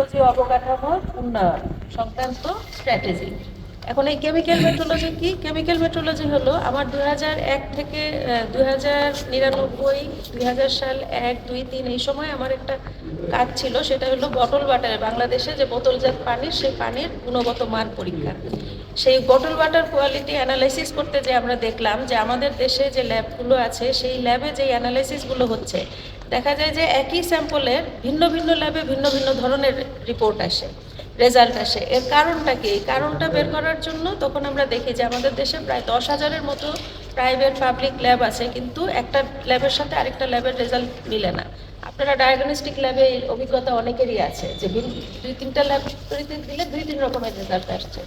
Metrology অবকাঠামোর উন্নয়ন, সংক্রান্ত স্ট্র্যাটেজি এখন এই কেমিক্যাল মেট্রোলজি কি? কেমিক্যাল মেট্রোলজি হলো আমার দু এক থেকে দু হাজার নিরানব্বই সাল এক, দুই, তিন এই সময় আমার একটা কাজ ছিল, সেটা হলো বটল ওয়াটার বাংলাদেশে যে বোতলজাত পানির, সেই পানির গুণগত মান পরীক্ষা। সেই বটল ওয়াটার কোয়ালিটি অ্যানালাইসিস করতে যে আমরা দেখলাম যে আমাদের দেশে যে ল্যাবগুলো আছে, সেই ল্যাবে যে অ্যানালাইসিসগুলো হচ্ছে, দেখা যায় যে একই স্যাম্পলের ভিন্ন ভিন্ন ল্যাবে ভিন্ন ভিন্ন ধরনের রিপোর্ট আসে রেজাল্ট আসে। এর কারণটা কি? কারণটা বের করার জন্য তখন আমরা দেখি যে আমাদের দেশে প্রায় দশ হাজারের মতো প্রাইভেট পাবলিক ল্যাব আছে, কিন্তু একটা ল্যাবের সাথে আরেকটা ল্যাবের রেজাল্ট মিলে না। আপনারা ডায়াগনস্টিক ল্যাবে অভিজ্ঞতা অনেকেরই আছে যে দুই তিনটা ল্যাব দিলে দুই তিন রকমের রেজাল্ট আসছে।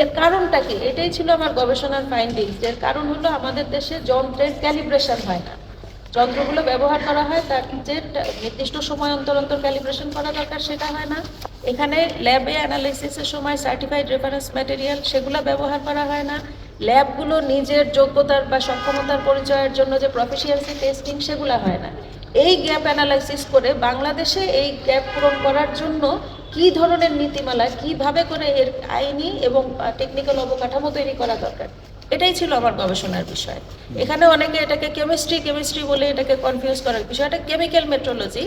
এর কারণটা কি? এটাই ছিল আমার গবেষণার ফাইন্ডিংস এর কারণ হলো আমাদের দেশে যন্ত্রের ক্যালিব্রেশন হয় না। যন্ত্রগুলো ব্যবহার করা হয় তার যে নির্দিষ্ট সময় অন্তর অন্তর ক্যালিব্রেশন করা দরকার, সেটা হয় না। এখানে ল্যাবে অ্যানালাইসিসের সময় সার্টিফাইড রেফারেন্স ম্যাটেরিয়াল সেগুলো ব্যবহার করা হয় না। ল্যাবগুলো নিজের যোগ্যতার বা সক্ষমতার পরিচয়ের জন্য যে প্রফেশিয়ালসি টেস্টিং সেগুলো হয় না। এই গ্যাপ অ্যানালাইসিস করে বাংলাদেশে এই গ্যাপ পূরণ করার জন্য কি ধরনের নীতিমালা, কীভাবে করে এর আইনি এবং টেকনিক্যাল অবকাঠামো তৈরি করা দরকার? এটাই ছিল আমার গবেষণার বিষয়। এখানে অনেকে এটাকে কেমিস্ট্রি কেমিস্ট্রি বলে এটাকে কনফিউজ করার বিষয়টা কেমিক্যাল মেট্রোলজি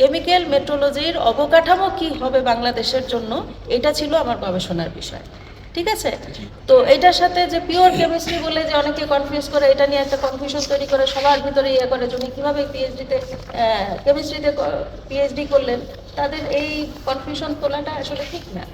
কেমিক্যাল মেট্রোলজির অবকাঠামো কি হবে বাংলাদেশের জন্য, এটা ছিল আমার গবেষণার বিষয়। ঠিক আছে? তো এটার সাথে যে পিওর কেমিস্ট্রি বলে যে অনেকে কনফিউজ করে, এটা নিয়ে একটা কনফিউশন তৈরি করে, সবার ভিতরে ইয়ে করে যে উনি কীভাবে পিএইচডিতে কেমিস্ট্রিতে পিএইচডি করলেন? তাদের এই কনফিউশন তোলাটা আসলে ঠিক না।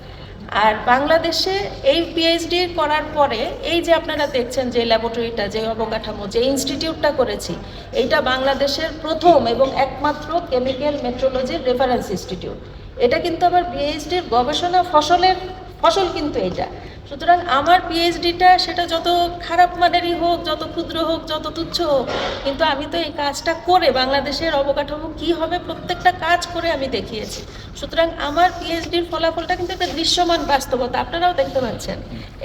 আর বাংলাদেশে এই পিএইচডি করার পরে এই যে আপনারা দেখছেন যে ল্যাবরেটরিটা যে অবকাঠামো, যে ইনস্টিটিউটটা করেছি, এইটা বাংলাদেশের প্রথম এবং একমাত্র কেমিক্যাল মেট্রোলজির রেফারেন্স ইনস্টিটিউট এটা কিন্তু আবার বিএইচডির গবেষণা ফসলের ফসল কিন্তু এটা। সুতরাং আমার পিএইচডিটা সেটা যত খারাপ মানেরই হোক, যত ক্ষুদ্র হোক, যত তুচ্ছ হোক, কিন্তু আমি তো এই কাজটা করে বাংলাদেশের অবকাঠামো কি হবে, প্রত্যেকটা কাজ করে আমি দেখিয়েছি। সুতরাং আমার পিএইচডির ফলাফলটা কিন্তু একটা দৃশ্যমান বাস্তবতা, আপনারাও দেখতে পাচ্ছেন।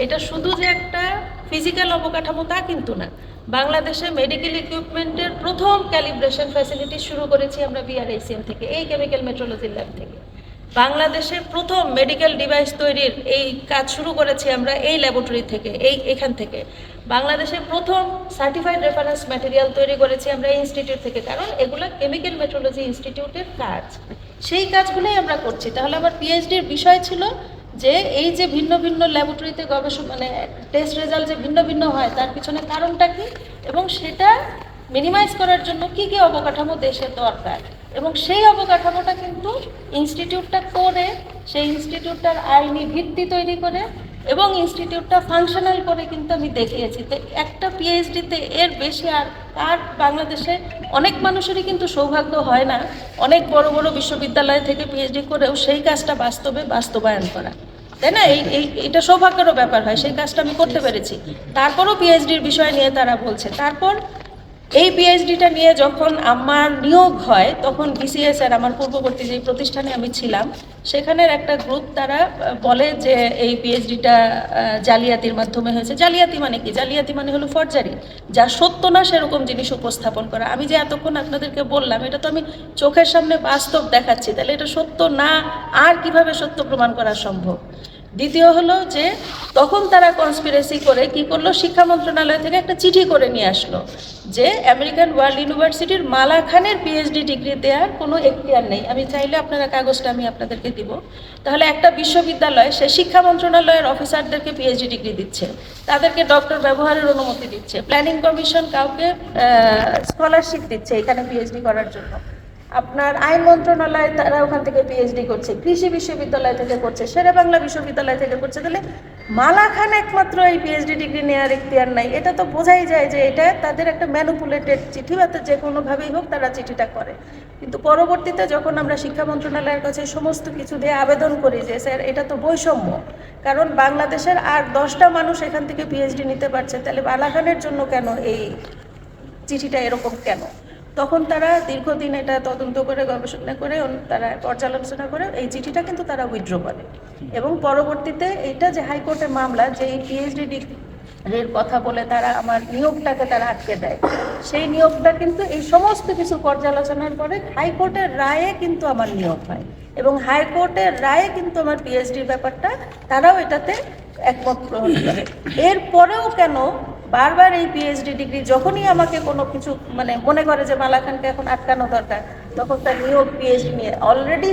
এটা শুধু যে একটা ফিজিক্যাল অবকাঠামো তা কিন্তু না। বাংলাদেশে মেডিকেল ইকুইপমেন্টের প্রথম ক্যালিব্রেশন ফ্যাসিলিটি শুরু করেছি আমরা বিআরএসিএম থেকে, এই কেমিক্যাল মেট্রোলজি ল্যাব থেকে। বাংলাদেশের প্রথম মেডিকেল ডিভাইস তৈরির এই কাজ শুরু করেছি আমরা এই ল্যাবরেটরি থেকে, এই এখান থেকে। বাংলাদেশের প্রথম সার্টিফাইড রেফারেন্স ম্যাটেরিয়াল তৈরি করেছি আমরা এই ইনস্টিটিউট থেকে। কারণ এগুলো কেমিক্যাল মেট্রোলজি ইনস্টিটিউটের কাজ। সেই কাজগুলোই আমরা করছি। তাহলে আমার পিএইচডির বিষয় ছিল যে এই যে ভিন্ন ভিন্ন ল্যাবরেটরিতে গবেষণা মানে টেস্ট রেজাল্ট যে ভিন্ন ভিন্ন হয়, তার পিছনে কারণটা কি? এবং সেটা মিনিমাইজ করার জন্য কি কি অবকাঠামো দেশের দরকার? এবং সেই অবকাঠামোটা কিন্তু ইনস্টিটিউটটা করে সেই ইনস্টিটিউটটার আইনি ভিত্তি তৈরি করে এবং ইনস্টিটিউটটা ফাংশনাল করে কিন্তু আমি দেখিয়েছি। তো একটা পিএইচডিতে এর বেশি আর আর বাংলাদেশে অনেক মানুষেরই কিন্তু সৌভাগ্য হয় না। অনেক বড় বড় বিশ্ববিদ্যালয় থেকে পিএইচডি করেও সেই কাজটা বাস্তবে বাস্তবায়ন করা। তাই না? এই এই এটা সৌভাগ্যেরও ব্যাপার হয় সেই কাজটা আমি করতে পেরেছি। তারপরও পিএইচডির বিষয় নিয়ে তারা বলছে। তারপর এই পিএইচডিটা নিয়ে যখন আমার নিয়োগ হয়, তখন বিসিএস আর আমার পূর্ববর্তী যে প্রতিষ্ঠানে আমি ছিলাম, সেখানের একটা গ্রুপ তারা বলে যে এই পিএইচডিটা জালিয়াতির মাধ্যমে হয়েছে। জালিয়াতি মানে কি? জালিয়াতি মানে হলো ফর্জারি যা সত্য না সেরকম জিনিস উপস্থাপন করা। আমি যে এতক্ষণ আপনাদেরকে বললাম, এটা তো আমি চোখের সামনে বাস্তব দেখাচ্ছি। তাহলে এটা সত্য না? আর কীভাবে সত্য প্রমাণ করা সম্ভব? দ্বিতীয় হলো যে, তখন তারা কনস্পিরেসি করে কি করল? শিক্ষা মন্ত্রণালয় থেকে একটা চিঠি করে নিয়ে আসলো যে আমেরিকান ওয়ার্ল্ড ইউনিভার্সিটির মালা খানের পিএইচডি ডিগ্রি দেওয়ার কোনো এখতিয়ার নেই। আমি চাইলে আপনারা কাগজটা আমি আপনাদেরকে দিব। তাহলে একটা বিশ্ববিদ্যালয়, সে শিক্ষা মন্ত্রণালয়ের অফিসারদেরকে পিএইচডি ডিগ্রি দিচ্ছে। তাদেরকে ডক্টর ব্যবহারের অনুমতি দিচ্ছে। প্ল্যানিং কমিশন কাউকে স্কলারশিপ দিচ্ছে এখানে পিএইচডি করার জন্য। আপনার আইন মন্ত্রণালয়, তারা ওখান থেকে পিএইচডি করছে, কৃষি বিশ্ববিদ্যালয় থেকে করছে, শেরে বাংলা বিশ্ববিদ্যালয় থেকে করছে। তাহলে মালা খান একমাত্র এই পিএইচডি ডিগ্রি নেওয়ার এখতিয়ার নাই। এটা তো বোঝাই যায় যে এটা তাদের একটা ম্যানুপুলেটেড চিঠি, বা যে কোনোভাবেই হোক তারা চিঠিটা করে। কিন্তু পরবর্তীতে যখন আমরা শিক্ষা মন্ত্রণালয়ের কাছে সমস্ত কিছু দিয়ে আবেদন করি যে, স্যার, এটা তো বৈষম্য। কারণ বাংলাদেশের আর দশটা মানুষ এখান থেকে পিএইচডি নিতে পারছে, তাহলে মালা খানের জন্য কেন এই চিঠিটা এরকম কেন? তখন তারা দীর্ঘদিন এটা তদন্ত করে, গবেষণা করে তারা পর্যালোচনা করে, এই চিঠিটা কিন্তু তারা উইথড্র করে। এবং পরবর্তীতে এটা যে হাইকোর্টে মামলা, যে এই পিএইচডি এর কথা বলে তারা আমার নিয়োগটাকে তারা আটকে দেয়। সেই নিয়োগটা কিন্তু এই সমস্ত কিছু পর্যালোচনার পরে হাইকোর্টের রায়ে কিন্তু আমার নিয়োগ হয়। এবং হাইকোর্টের রায়ে কিন্তু আমার পিএইচডির ব্যাপারটা তারাও এটাতে একমত গ্রহণ করে। এরপরেও কেন বারবার এই পিএইচডি ডিগ্রি যখনই আমাকে কোনো কিছু মানে মনে করে যে মালা খানকে এখন আটকানো দরকার, তখন তার নিয়োগ পিএইচডি নিয়ে অলরেডি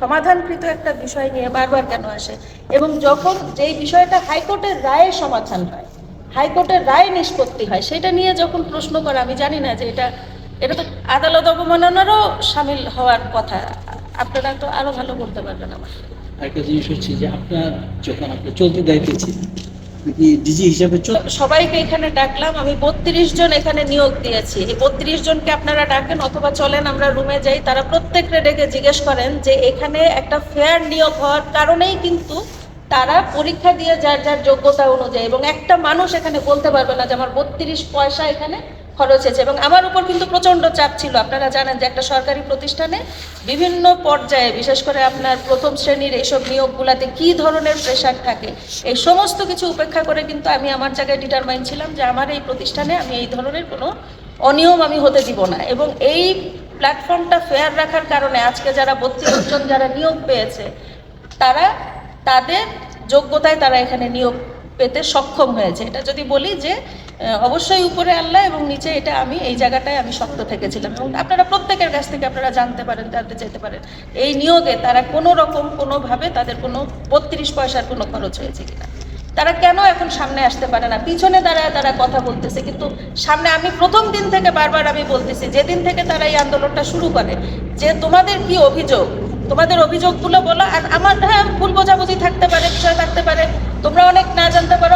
সমাধানকৃত একটা বিষয় নিয়ে বারবার কেন আসে? এবং যখন যেই বিষয়টা হাইকোর্টের রায়ে সমাধান হয়, হাইকোর্টের রায় নিষ্পত্তি হয়, সেটা নিয়ে যখন প্রশ্ন করে, আমি জানি না যে এটা এটা তো আদালত অবমাননারও সামিল হওয়ার কথা। আপনারা তো আরও ভালো বলতে পারবেন আমার। আরেকটা জিনিস হচ্ছে যে আপনার যখন আপনি চলতি দায়িত্বে ছিলেন আপনি ডিজি হিসাবে সবাইকে এখানে ডাকলাম। আমি বত্রিশ জন এখানে নিয়োগ দিয়েছি। এই বত্রিশ জনকে আপনারা ডাকেন অথবা চলেন, আমরা রুমে যাই। তারা প্রত্যেকটা ডেকে জিজ্ঞেস করেন যে এখানে একটা ফেয়ার নিয়োগ হওয়ার কারণেই কিন্তু তারা পরীক্ষা দিয়ে যার যার যোগ্যতা অনুযায়ী এবং একটা মানুষ এখানে বলতে পারবে না যে আমার বত্রিশ পয়সা এখানে খরচ হয়েছে এবং আমার উপর কিন্তু প্রচণ্ড চাপ ছিল। আপনারা জানেন যে একটা সরকারি প্রতিষ্ঠানে বিভিন্ন পর্যায়ে, বিশেষ করে আপনার প্রথম শ্রেণির এইসব নিয়োগগুলাতে কী ধরনের প্রেশার থাকে, এই সমস্ত কিছু উপেক্ষা করে কিন্তু আমি আমার জায়গায় ডিটারমাইন ছিলাম যে আমার এই প্রতিষ্ঠানে আমি এই ধরনের কোনো অনিয়ম আমি হতে দিব না। এবং এই প্ল্যাটফর্মটা ফেয়ার রাখার কারণে আজকে যারা বত্রিশ জন যারা নিয়োগ পেয়েছে, তারা তাদের যোগ্যতায় তারা এখানে নিয়োগ পেতে সক্ষম হয়েছে। এটা যদি বলি যে অবশ্যই উপরে আল্লাহ এবং নিচে এটা আমি, এই জায়গাটায় আমি শক্ত থেকেছিলাম। এবং আপনারা প্রত্যেকের কাছ থেকে আপনারা জানতে পারেন, জানতে চাইতে পারেন, এই নিয়োগে তারা কোনো রকম, কোনোভাবে তাদের কোনো বত্রিশ পয়সার কোনো খরচ হয়েছে কিনা। তারা কেন এখন সামনে আসতে পারে না? পিছনে দাঁড়ায় তারা কথা বলতেছে, কিন্তু সামনে আমি প্রথম দিন থেকে বারবার আমি বলতেছি, যেদিন থেকে তারা এই আন্দোলনটা শুরু করে, যে তোমাদের কি অভিযোগ? তোমাদের অভিযোগগুলো বলো, আর আমার হ্যাঁ ভুল বোঝাবুঝি থাকতে পারে, বিষয় থাকতে পারে, তোমরা অনেক না জানতে পারো।